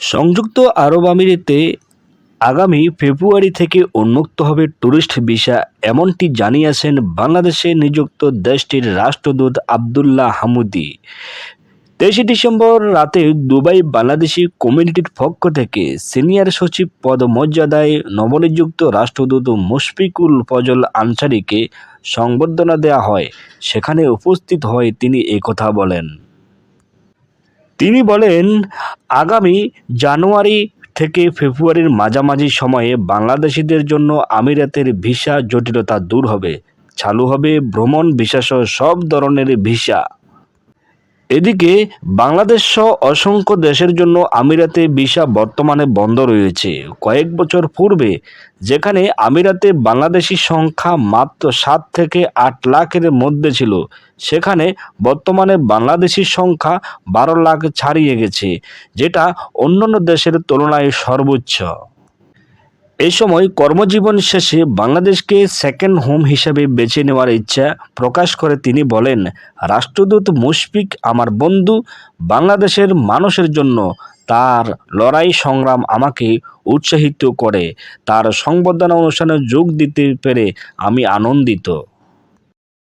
সংযুক্ত আরব আমিরাতে আগামী ফেব্রুয়ারি থেকে উন্মুক্ত হবে ট্যুরিস্ট ভিসা, এমনটি জানিয়েছেন বাংলাদেশে নিযুক্ত দেশটির রাষ্ট্রদূত আবদুল্লাহ হামুদি। তেইশে ডিসেম্বর রাতে দুবাই বাংলাদেশি কমিউনিটির পক্ষ থেকে সিনিয়র সচিব পদমর্যাদায় নবনিযুক্ত রাষ্ট্রদূত মুশফিকুল ফজল আনসারিকে সংবর্ধনা দেওয়া হয়। সেখানে উপস্থিত হয়ে তিনি একথা বলেন। তিনি বলেন আগামী জানুয়ারি থেকে ফেব্রুয়ারির মাঝামাঝি সময়ে বাংলাদেশিদের জন্য আমিরাতের ভিসা জটিলতা দূর হবে। চালু হবে ভ্রমণ ভিসাসহ সব ধরনের ভিসা। এদিকে বাংলাদেশ সহ অসংখ্য দেশের জন্য আমিরাতে ভিসা বর্তমানে বন্ধ রয়েছে। কয়েক বছর পূর্বে যেখানে আমিরাতে বাংলাদেশি সংখ্যা মাত্র সাত থেকে আট লাখের মধ্যে ছিল, সেখানে বর্তমানে বাংলাদেশির সংখ্যা বারো লাখ ছাড়িয়ে গেছে, যেটা অন্যান্য দেশের তুলনায় সর্বোচ্চ। এই সময় কর্মজীবন শেষে বাংলাদেশকে সেকেন্ড হোম হিসেবে বেছে নেওয়ার ইচ্ছা প্রকাশ করে তিনি বলেন, রাষ্ট্রদূত মুশফিক আমার বন্ধু, বাংলাদেশের মানুষের জন্য তার লড়াই সংগ্রাম আমাকে উৎসাহিত করে। তার সংবর্ধনা অনুষ্ঠানে যোগ দিতে পেরে আমি আনন্দিত।